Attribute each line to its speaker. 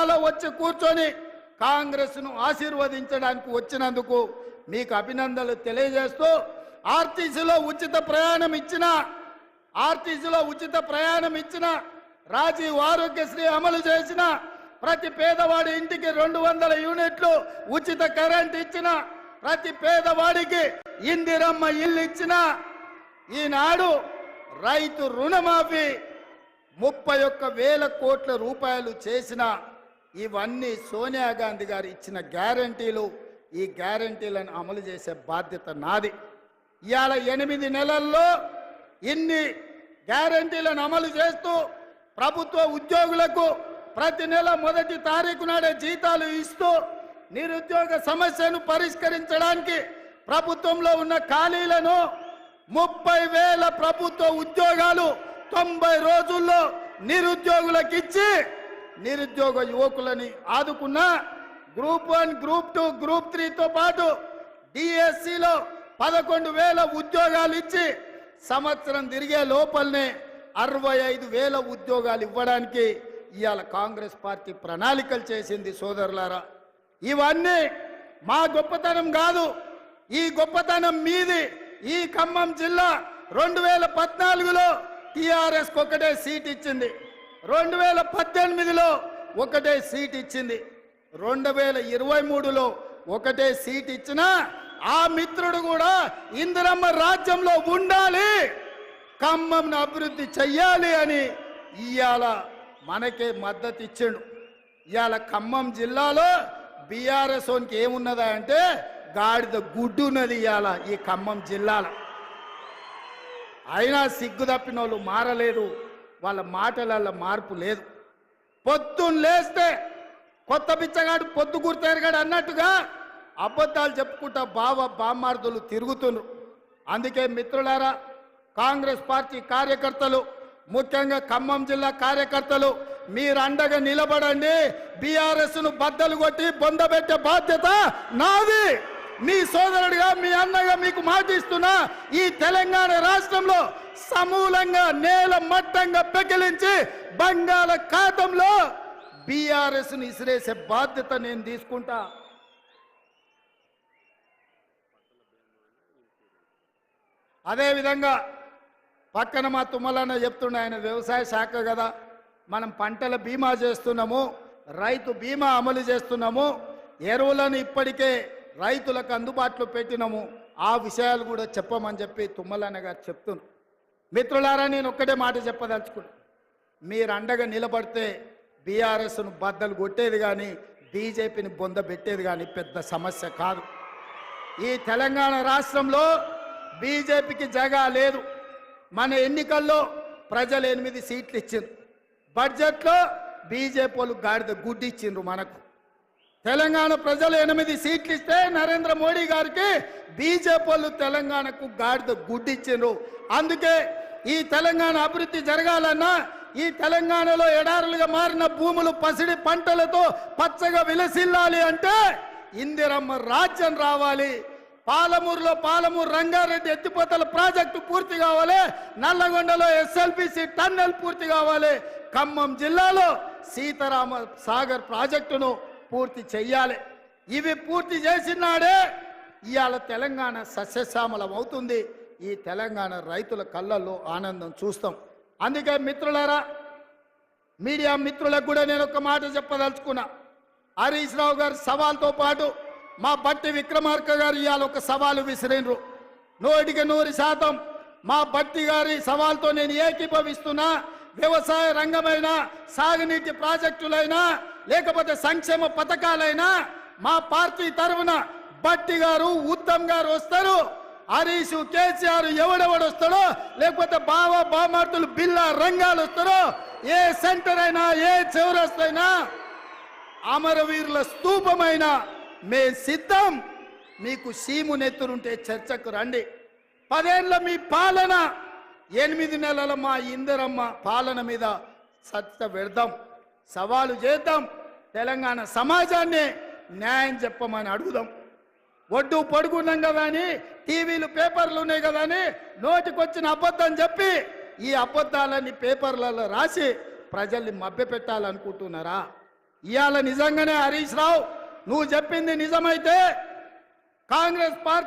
Speaker 1: జిల్లాలో వచ్చి కూర్చొని కాంగ్రెస్ను ఆశీర్వదించడానికి వచ్చినందుకు మీకు అభినందనలు తెలియజేస్తూ ఆర్టీసీలో ఉచిత ప్రయాణం ఇచ్చిన ఆర్టీసీలో ఉచిత ప్రయాణం ఇచ్చిన రాజీవ్ ఆరోగ్యశ్రీ అమలు చేసిన ప్రతి పేదవాడి ఇంటికి రెండు వందల యూనిట్లు ఉచిత కరెంట్ ఇచ్చిన ప్రతి పేదవాడికి ఇందిరమ్మ ఇల్లు ఇచ్చిన ఈనాడు రైతు రుణమాఫీ ముప్పై ఒక్క వేల కోట్ల రూపాయలు చేసిన ఇవన్నీ సోనియా గాంధీ గారు ఇచ్చిన గ్యారంటీలు ఈ గ్యారంటీలను అమలు చేసే బాధ్యత నాది. ఇవాళ ఎనిమిది నెలల్లో ఇన్ని గ్యారంటీలను అమలు చేస్తూ ప్రభుత్వ ఉద్యోగులకు ప్రతి నెల మొదటి తారీఖు నాడే జీతాలు ఇస్తూ నిరుద్యోగ సమస్యను పరిష్కరించడానికి ప్రభుత్వంలో ఉన్న ఖాళీలను ముప్పై వేల ప్రభుత్వ ఉద్యోగాలు తొంభై రోజుల్లో నిరుద్యోగులకు ఇచ్చి నిరుద్యోగ యువకులని ఆదుకున్న group one group two group త్రీతో పాటు డిఎస్సిలో పదకొండు వేల ఉద్యోగాలు ఇచ్చి సంవత్సరం తిరిగే లోపలనే అరవై ఐదు వేల ఉద్యోగాలు ఇవ్వడానికి ఇవాళ కాంగ్రెస్ పార్టీ ప్రణాళికలు చేసింది సోదరులారా. ఇవన్నీ మా గొప్పతనం కాదు. ఈ గొప్పతనం మీది. ఈ ఖమ్మం జిల్లా రెండు వేల పద్నాలుగులో టిఆర్ఎస్ ఒకటే సీట్ ఇచ్చింది. రెండు వేల పద్దెనిమిదిలో ఒకటే సీట్ ఇచ్చింది. రెండు వేల ఇరవై మూడులో ఒకటే సీట్ ఇచ్చిన ఆ మిత్రుడు కూడా ఇందిరమ్మ రాజ్యంలో ఉండాలి ఖమ్మంను అభివృద్ధి చెయ్యాలి అని ఇవాళ మనకే మద్దతు ఇచ్చిండు. ఇవాళ ఖమ్మం జిల్లాలో బీఆర్ఎస్ ఓన్కి ఏమున్నదా అంటే గాడిద గుడ్డు ఉన్నది ఇవాళ ఈ ఖమ్మం జిల్లాలో. అయినా సిగ్గు తప్పిన వాళ్ళు మారలేదు వాళ్ళ మాటలలో మార్పు లేదు. పొద్దున్న లేస్తే కొత్త బిచ్చగాడు పొద్దు గుర్తెరగాడు అన్నట్టుగా అబద్ధాలు చెప్పుకుంటా బావ బామ్మార్దులు తిరుగుతున్నారు. అందుకే మిత్రులారా కాంగ్రెస్ పార్టీ కార్యకర్తలు ముఖ్యంగా ఖమ్మం జిల్లా కార్యకర్తలు మీరు అండగా నిలబడండి. బీఆర్ఎస్ను బద్దలు కొట్టి బొందబెట్టే బాధ్యత నాది. మీ సోదరుడిగా మీ అన్నగా మీకు మాటిస్తున్నా ఈ తెలంగాణ రాష్ట్రంలో సమూలంగా నేల మట్టంగా పెకిలించి బంగాళ ఖాతంలో బీఆర్ఎస్ని ఇసిరేసే బాధ్యత నేను తీసుకుంటా. అదేవిధంగా పక్కన మా తుమ్మలన్న చెప్తుండే ఆయన వ్యవసాయ శాఖ కదా మనం పంటల బీమా చేస్తున్నాము రైతు బీమా అమలు చేస్తున్నాము ఎరువులను ఇప్పటికే రైతులకు అందుబాటులో పెట్టినాము. ఆ విషయాలు కూడా చెప్పమని చెప్పి తుమ్మలన్న గారు చెప్తున్నారు. మిత్రులారా నేను ఒక్కటే మాట చెప్పదలుచుకున్నా. మీరు అండగా నిలబడితే బీఆర్ఎస్ను బద్దలు కొట్టేది కానీ బీజేపీని బొంద పెట్టేది కానీ పెద్ద సమస్య కాదు. ఈ తెలంగాణ రాష్ట్రంలో బీజేపీకి జగా లేదు. మన ఎన్నికల్లో ప్రజలు ఎనిమిది సీట్లు ఇచ్చిండ్రు. బడ్జెట్లో బీజేపీ వాళ్ళు గాడిద గుడ్డిచ్చిండ్రు మనకు. తెలంగాణ ప్రజలు ఎనిమిది సీట్లు ఇస్తే నరేంద్ర మోడీ గారికి బీజేపీ వాళ్ళు తెలంగాణకు గాడిద గుడ్డి ఇచ్చిండ్రు అందుకే ఈ తెలంగాణ అభివృద్ధి జరగాలన్నా ఈ తెలంగాణలో ఎడారులుగా మారిన భూములు పసిడి పంటలతో పచ్చగా విలసిల్లాలి అంటే ఇందిరమ్మ రాజ్యం రావాలి. పాలమూరులో పాలమూరు రంగారెడ్డి ఎత్తిపోతల ప్రాజెక్టు పూర్తి కావాలి. నల్లగొండలో ఎస్ఎల్పిసి టన్నెల్ పూర్తి కావాలి. ఖమ్మం జిల్లాలో సీతారామ సాగర్ ప్రాజెక్టును పూర్తి చెయ్యాలి. ఇవి పూర్తి చేసినాడే ఇవాళ తెలంగాణ సస్యశ్యామలం అవుతుంది. ఈ తెలంగాణ రైతుల కళ్ళల్లో ఆనందం చూస్తాం. అందుకే మిత్రులారా మీడియా మిత్రులకు కూడా నేను ఒక మాట చెప్పదలుచుకున్నా. హరీష్ రావు గారి సవాల్తో పాటు మా బట్టి విక్రమార్క గారు ఇవాళ ఒక సవాలు విసిరినరు. నూటికి నూరు శాతం మా బట్టి గారి సవాల్తో నేను ఏకీభవిస్తున్నా. వ్యవసాయ రంగమైనా సాగునీటి ప్రాజెక్టులైనా లేకపోతే సంక్షేమ పథకాలైనా మా పార్టీ తరఫున బట్టి గారు ఉత్తమ్ గారు వస్తారు. హరీష్ కేసీఆర్ ఎవడెవడు వస్తాడో లేకపోతే బావ బామార్తులు బిల్లా రంగాలు వస్తారో ఏ సెంటర్ అయినా ఏ చౌరస్తైనా అమరవీరుల స్తూపమైన మే సిద్ధం. మీకు సీము నెత్తురుంటే చర్చకు రండి. పదేళ్ళ మీ పాలన ఎనిమిది నెలల మా ఇందరమ్మ పాలన మీద చర్చ పెడదాం. సవాలు చేద్దాం. తెలంగాణ సమాజాన్ని న్యాయం చెప్పమని అడుగుదాం. ఒడ్డు పడుకున్నాం కదా అని టీవీలు పేపర్లు ఉన్నాయి కదా అని నోటికొచ్చిన అబద్ధం చెప్పి ఈ అబద్ధాలన్నీ పేపర్లలో రాసి ప్రజల్ని మభ్యపెట్టాలనుకుంటున్నారా? ఇవాళ నిజంగానే హరీష్ రావు నువ్వు చెప్పింది నిజమైతే కాంగ్రెస్ పార్టీ